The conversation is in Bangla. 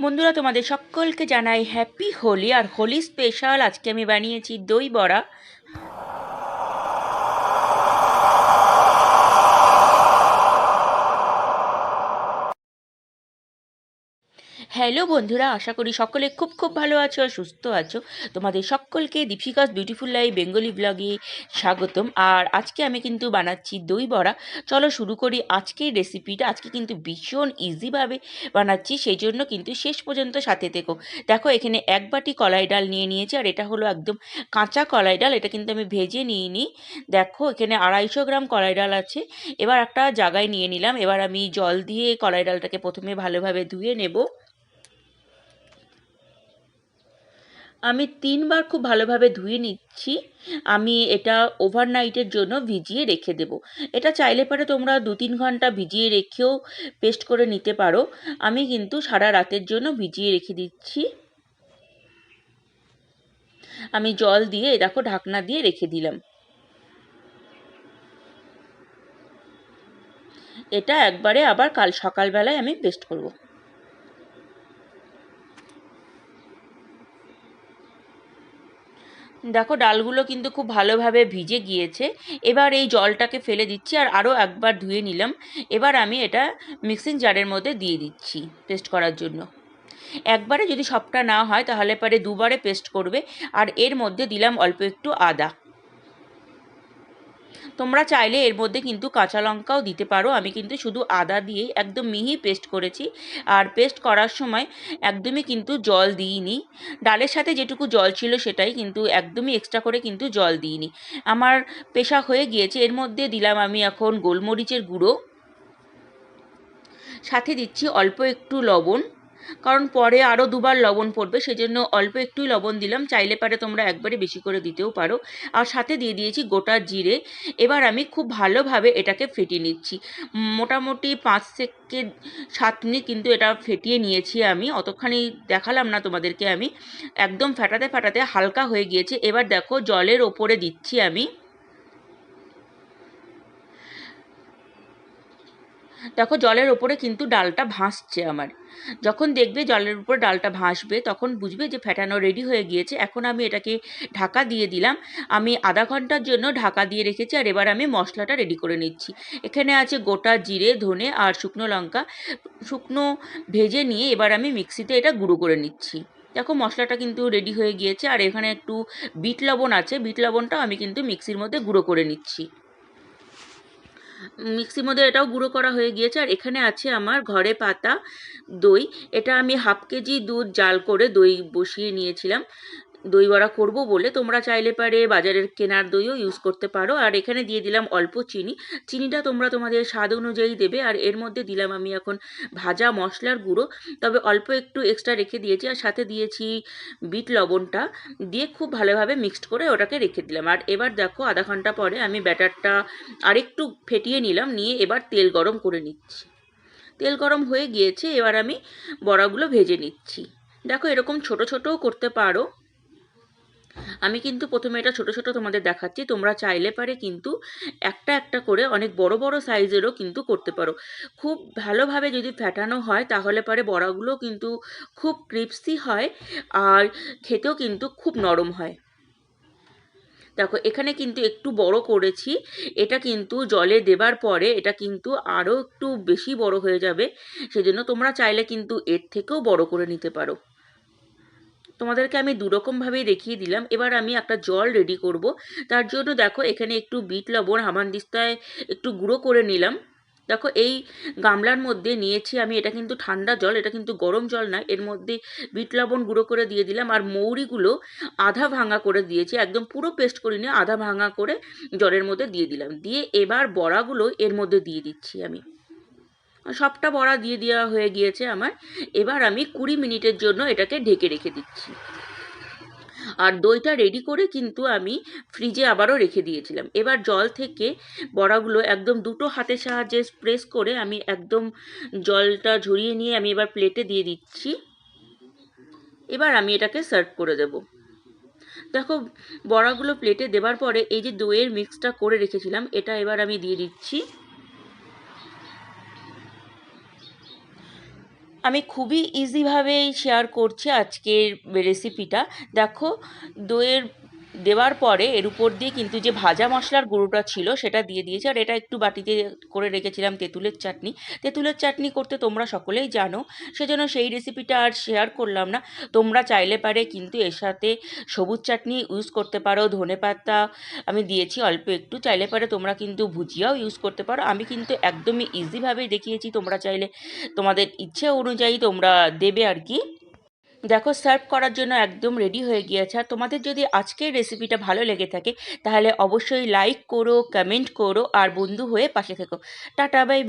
বন্ধুরা তোমাদের সকলকে জানাই হ্যাপি হোলি। আর হোলি স্পেশাল আজকে আমি বানিয়েছি দই বড়া। হ্যালো বন্ধুরা, আশা করি সকলে খুব খুব ভালো আছো আর সুস্থ আছো। তোমাদের সকলকে দীপিকাস বিউটিফুল লাইফ বেঙ্গলি ব্লগে স্বাগতম। আর আজকে আমি কিন্তু বানাচ্ছি দই বড়া। চলো শুরু করি আজকের রেসিপিটা আজকে কিন্তু ভীষণ ইজিভাবে বানাচ্ছি, সেই জন্য কিন্তু শেষ পর্যন্ত সাথে থেকো। দেখো, এখানে এক বাটি কলাই ডাল নিয়ে নিয়েছি, আর এটা হলো একদম কাঁচা কলাই ডাল। এটা কিন্তু আমি ভেজে নিয়ে নিই দেখো, এখানে আড়াইশো গ্রাম কলাই ডাল আছে। এবার একটা জায়গায় নিয়ে নিলাম। এবার আমি জল দিয়ে কলাই ডালটাকে প্রথমে ভালোভাবে ধুয়ে নেব। আমি তিনবার খুব ভালোভাবে ধুয়ে নিচ্ছি। আমি এটা ওভারনাইটের জন্য ভিজিয়ে রেখে দেব। এটা চাইলে পরে তোমরা দু তিন ঘণ্টা ভিজিয়ে রেখেও পেস্ট করে নিতে পারো। আমি কিন্তু সারা রাতের জন্য ভিজিয়ে রেখে দিচ্ছি। আমি জল দিয়ে দেখো, ঢাকনা দিয়ে রেখে দিলাম। এটা একবারে আবার কাল সকালবেলায় আমি পেস্ট করব। দেখো, ডালগুলো কিন্তু খুব ভালোভাবে ভিজে গিয়েছে। এবার এই জলটাকে ফেলে দিচ্ছি আর আরও একবার ধুয়ে নিলাম। এবার আমি এটা মিক্সিং জারের মধ্যে দিয়ে দিচ্ছি পেস্ট করার জন্য। একবারে যদি সবটা না হয়, তাহলে পরে দুবারে পেস্ট করবে। আর এর মধ্যে দিলাম অল্প একটু আদা। তোমরা চাইলে এর মধ্যে কিন্তু কাঁচা লঙ্কাও দিতে পারো। আমি কিন্তু শুধু আদা দিয়ে একদম মিহি পেস্ট করেছি। আর পেস্ট করার সময় একদমই কিন্তু জল দিইনি। ডালের সাথে যেটুকু জল ছিল সেটাই কিন্তু একদমই এক্সট্রা করে কিন্তু জল দিইনি। আমার পেশা হয়ে গিয়েছে। এর মধ্যে দিলাম আমি এখন গোলমরিচের গুঁড়ো। সাথে দিচ্ছি অল্প একটু লবণ। কারণ পরে আরও দুবার লবণ পড়বে, সেজন্য অল্প একটুই লবণ দিলাম। চাইলে পারে তোমরা একবারে বেশি করে দিতেও পারো। আর সাথে দিয়ে দিয়েছি গোটা জিরে। এবার আমি খুব ভালোভাবে এটাকে ফেটিয়ে নিচ্ছি। মোটামুটি পাঁচ থেকে সাত মিনিট কিন্তু এটা ফেটিয়ে নিয়েছি আমি। অতখানি দেখালাম না তোমাদেরকে আমি। একদম ফাটাতে ফাটাতে হালকা হয়ে গিয়েছে। এবার দেখো জলের ওপরে দিচ্ছি আমি। দেখো জলের ওপরে কিন্তু ডালটা ভাসছে আমার। যখন দেখবে জলের উপর ডালটা ভাসবে, তখন বুঝবে যে ফেটানো রেডি হয়ে গিয়েছে। এখন আমি এটাকে ঢাকা দিয়ে দিলাম। আমি আধা ঘণ্টার জন্য ঢাকা দিয়ে রেখেছি আর এবার আমি মশলাটা রেডি করে নিচ্ছি। এখানে আছে গোটা জিরে, ধনে আর শুকনো লঙ্কা। শুকনো ভেজে নিয়ে এবার আমি মিক্সিতে এটা গুঁড়ো করে নিচ্ছি। দেখো মশলাটা কিন্তু রেডি হয়ে গিয়েছে। আর এখানে একটু বিট লবণ আছে। বিট লবণটাও আমি কিন্তু মিক্সির মধ্যে গুঁড়ো করে নিচ্ছি। মিক্সির মধ্যে এটাও গুঁড়ো করা হয়ে গিয়েছে। আর এখানে আছে আমার ঘরে পাতা দই। এটা আমি হাফ কেজি দুধ জাল করে দই বসিয়ে নিয়েছিলাম। দই বড়া করব বলে তোমরা চাইলে পারে বাজারের কেনার দইও ইউজ করতে পারো। আর এখানে দিয়ে দিলাম অল্প চিনি। চিনিটা তোমরা তোমাদের স্বাদ অনুযায়ী দেবে। আর এর মধ্যে দিলাম আমি এখন ভাজা মশলার গুঁড়ো। তবে অল্প একটু এক্সট্রা রেখে দিয়েছি। আর সাথে দিয়েছি বিট লবণটা। দিয়ে খুব ভালোভাবে মিক্সড করে ওটাকে রেখে দিলাম। আর এবার দেখো আধা ঘণ্টা পরে আমি ব্যাটারটা আরেকটু ফেটিয়ে নিলাম। নিয়ে এবার তেল গরম করে নিচ্ছি। তেল গরম হয়ে গিয়েছে। এবার আমি বড়াগুলো ভেজে নিচ্ছি। দেখো এরকম ছোট ছোটও করতে পারো। আমি কিন্তু প্রথমে এটা ছোট ছোট তোমাদের দেখাচ্ছি। তোমরা চাইলে পারে কিন্তু একটা একটা করে অনেক বড় বড় সাইজেরও কিন্তু করতে পারো। খুব ভালোভাবে যদি ফ্যাটানো হয় তাহলে পারে বড়াগুলো কিন্তু খুব ক্রিপসি হয় আর খেতেও কিন্তু খুব নরম হয়। দেখো, এখানে কিন্তু একটু বড় করেছি। এটা কিন্তু জলে দেবার পরে এটা কিন্তু আরও একটু বেশি বড় হয়ে যাবে। সেজন্য তোমরা চাইলে কিন্তু এর থেকেও বড় করে নিতে পারো। তোমাদেরকে আমি দুরকমভাবেই দেখিয়ে দিলাম। এবার আমি একটা জল রেডি করব। তার জন্য দেখো এখানে একটু বিট, লবণ হামানদিস্তায় একটু গুঁড়ো করে নিলাম। দেখো এই গামলার মধ্যে নিয়েছি আমি, এটা কিন্তু ঠান্ডা জল, এটা কিন্তু গরম জল না। এর মধ্যে বিট, লবণ গুঁড়ো করে দিয়ে দিলাম আর মৌরিগুলো আধা ভাঙা করে দিয়েছি। একদম পুরো পেস্ট করিনি, আধা ভাঙা করে জলের মধ্যে দিয়ে দিলাম। দিয়ে এবার বড়াগুলো এর মধ্যে দিয়ে দিচ্ছি আমি। সবটা বড়া দিয়ে দেওয়া হয়ে গিয়েছে আমার। এবার আমি কুড়ি মিনিটের জন্য এটাকে ঢেকে রেখে দিচ্ছি। আর দইটা রেডি করে কিন্তু আমি ফ্রিজে আবারও রেখে দিয়েছিলাম। এবার জল থেকে বড়াগুলো একদম দুটো হাতের সাহায্যে প্রেস করে আমি একদম জলটা ঝরিয়ে নিয়ে আমি এবার প্লেটে দিয়ে দিচ্ছি। এবার আমি এটাকে সার্ভ করে দেব। দেখো, বড়াগুলো প্লেটে দেবার পরে এই যে দইয়ের মিক্সটা করে রেখেছিলাম, এটা এবার আমি দিয়ে দিচ্ছি। আমি খুবই ইজিভাবেই শেয়ার করছি আজকের রেসিপিটা দেখো দইয়ের দেওয়ার পরে এর উপর দিয়ে কিন্তু যে ভাজা মশলার গুঁড়োটা ছিল সেটা দিয়ে দিয়েছি। আর এটা একটু বাটিতে করে রেখেছিলাম তেঁতুলের চাটনি। তেঁতুলের চাটনি করতে তোমরা সকলেই জানো, সেজন্য সেই রেসিপিটা আর শেয়ার করলাম না। তোমরা চাইলে পারে কিন্তু এর সাথে সবুজ চাটনি ইউজ করতে পারো, ধনে পাতা আমি দিয়েছি অল্প একটু। চাইলে পারে তোমরা কিন্তু ভুজিয়াও ইউজ করতে পারো। আমি কিন্তু একদমই ইজিভাবেই দেখিয়েছি। তোমরা চাইলে তোমাদের ইচ্ছে অনুযায়ী তোমরা দেবে আর কি। দেখো সার্ভ করার জন্য একদম রেডি হয়ে গিয়েছে। আর তোমাদের যদি আজকের রেসিপিটা ভালো লেগে থাকে, তাহলে অবশ্যই লাইক করো কমেন্ট করো, আর বন্ধু হয়ে পাশে থেকো। Tata bye bye